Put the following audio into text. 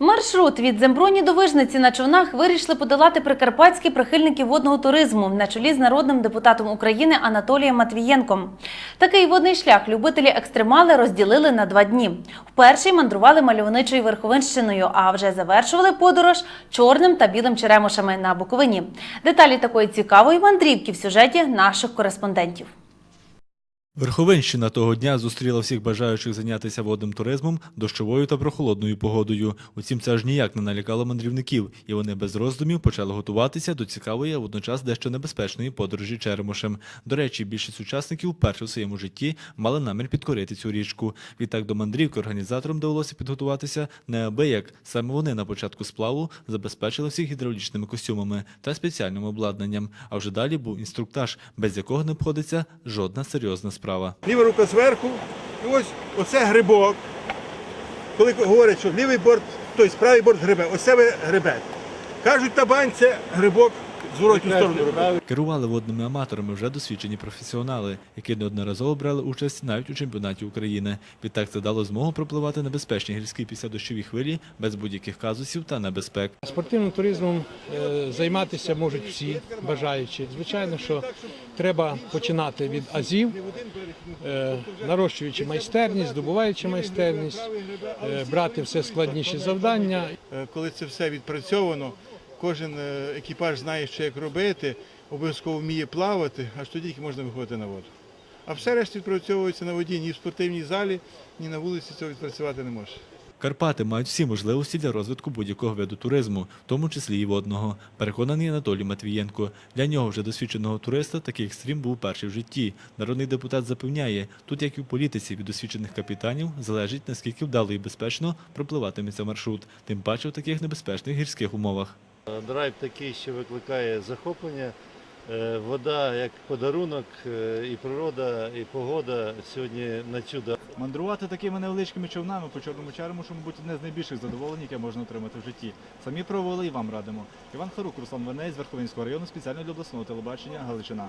Маршрут від Земброні до Вижниці на човнах вирішили подолати прикарпатські прихильники водного туризму на чолі з народним депутатом України Анатолієм Матвієнком. Такий водний шлях любителі екстремали розділили на два дні. В перший мандрували мальовничою Верховинщиною, а вже завершували подорож чорним та білим черемошами на Буковині. Деталі такої цікавої мандрівки в сюжеті наших кореспондентів. Верховинщина того дня зустріла всіх бажаючих зайнятися водним туризмом дощовою та прохолодною погодою. Утім, це аж ніяк не налякало мандрівників, і вони без роздумів почали готуватися до цікавої, а водночас дещо небезпечної подорожі Черемошем. До речі, більшість учасників вперше в своєму житті мали намір підкорити цю річку. Відтак до мандрівки організаторам довелося підготуватися неабияк. Саме вони на початку сплаву забезпечили всіх гідравлічними костюмами та спеціальним обладнанням. А вже далі був інструктаж, без якого не обходиться жодна серйозна справа. Ліва рука зверху. І ось оце грибок. Коли говорять, що лівий борт, той правий борт грибе, ось це ви грибете. Кажуть, табань це грибок зворотню сторону робить. Керували водними аматорами вже досвідчені професіонали, які неодноразово брали участь навіть у чемпіонаті України. Відтак це дало змогу пропливати небезпечні гірські після дощові хвилі без будь-яких казусів та небезпек. Спортивним туризмом е, займатися можуть всі бажаючі. Звичайно, що треба починати від азів, е, нарощуючи майстерність, здобуваючи майстерність, е, брати все складніші завдання Коли це все відпрацьовано, кожен е, екіпаж знає, що як робити, обов'язково вміє плавати, аж тоді можна виходити на воду. А все решта відпрацьовується на воді, ні в спортивній залі, ні на вулиці цього відпрацювати не може. Карпати мають всі можливості для розвитку будь-якого виду туризму, в тому числі і водного. Переконаний Анатолій Матвієнко. Для нього вже досвідченого туриста такий екстрім був перший в житті. Народний депутат запевняє, тут, як і в політиці, від досвідчених капітанів залежить наскільки вдало і безпечно пропливатиметься маршрут, тим паче в таких небезпечних гірських умовах. Драйв такий, що викликає захоплення. Е, Вода як подарунок, е, і природа, і погода сьогодні на чудо. Мандрувати такими невеличкими човнами по чорному черемушу, мабуть, одне з найбільших задоволень, яке можна отримати в житті. Самі пробували і вам радимо. Іван Харук, Руслан Венець Верховинського району спеціально для обласного телебачення Галичина.